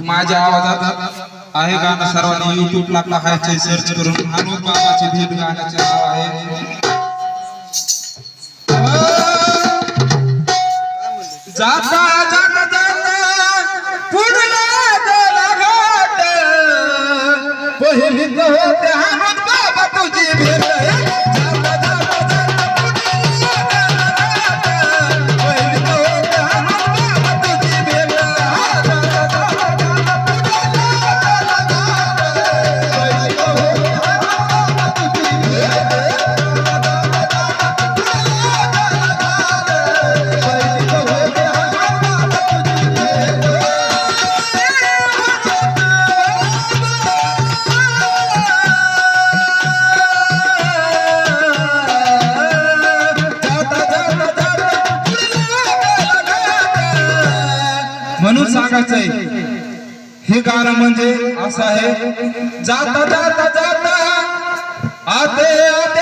माझ्या आवाजात आहे गाणं सर्वांनी युट्यूब ला टाकायचे सर्च करून हनुमान बाबाचे भेट गाण्याचे नाव आहे. जाता जग जाता पहिली हनुमान बाबा तुझी भेट आहे हे गाणं म्हणजे असं आहे जाता जाता जाता आते आते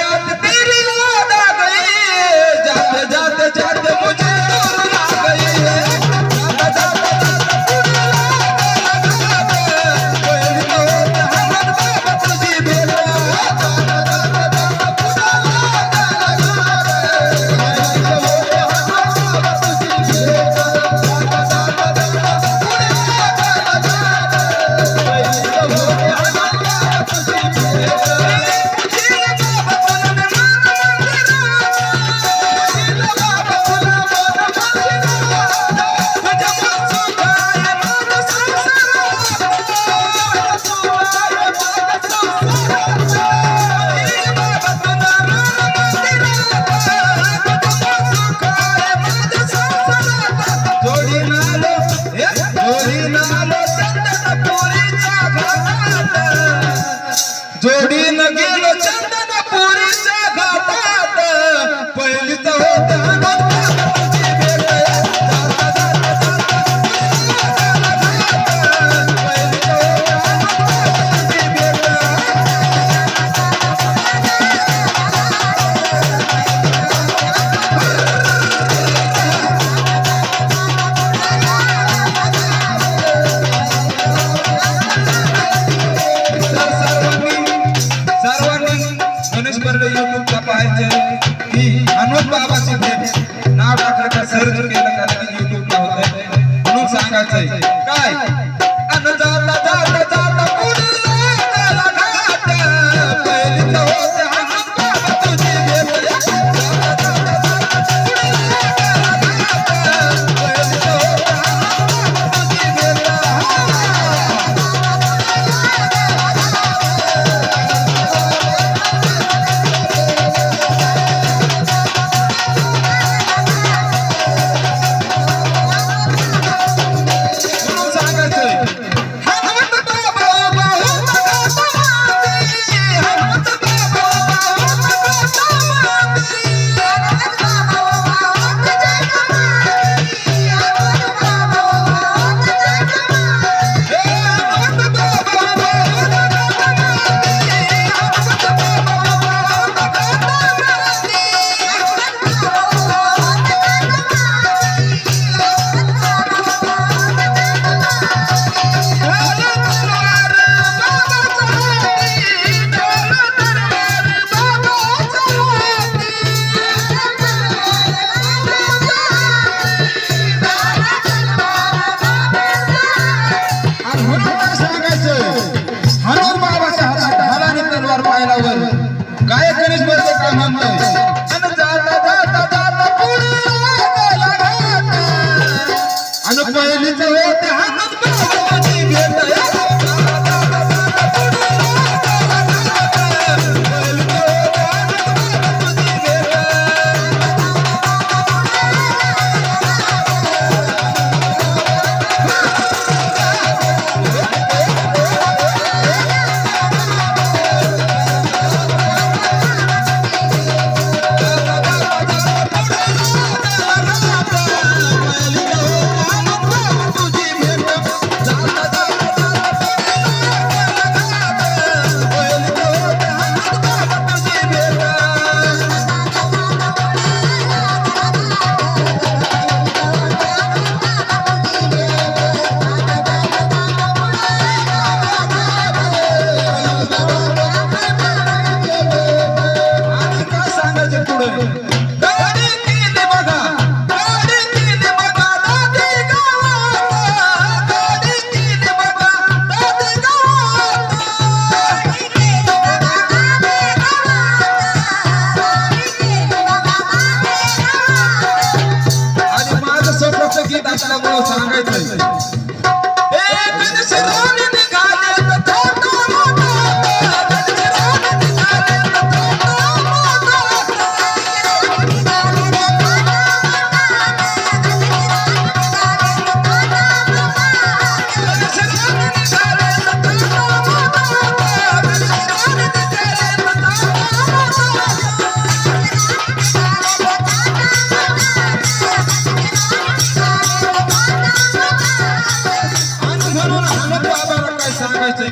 যদি নাকি たい。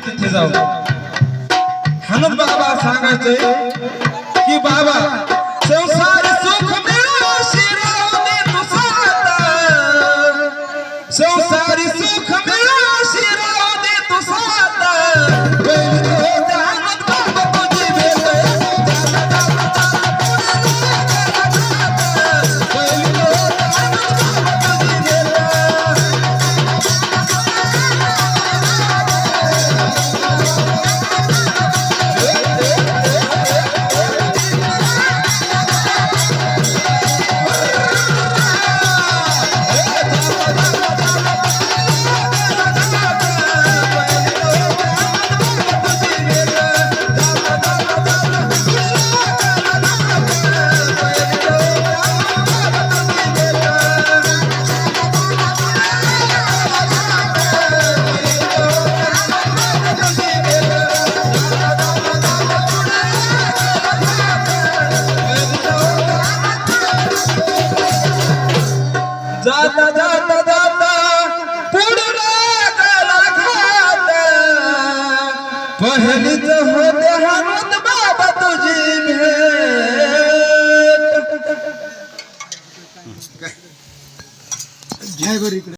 जाऊ. हनुम बाबा सांगायचे की बाबा संसार पहिलीच होते हनुमत बाबा तुझी भेट. घ्या बरं इकडे.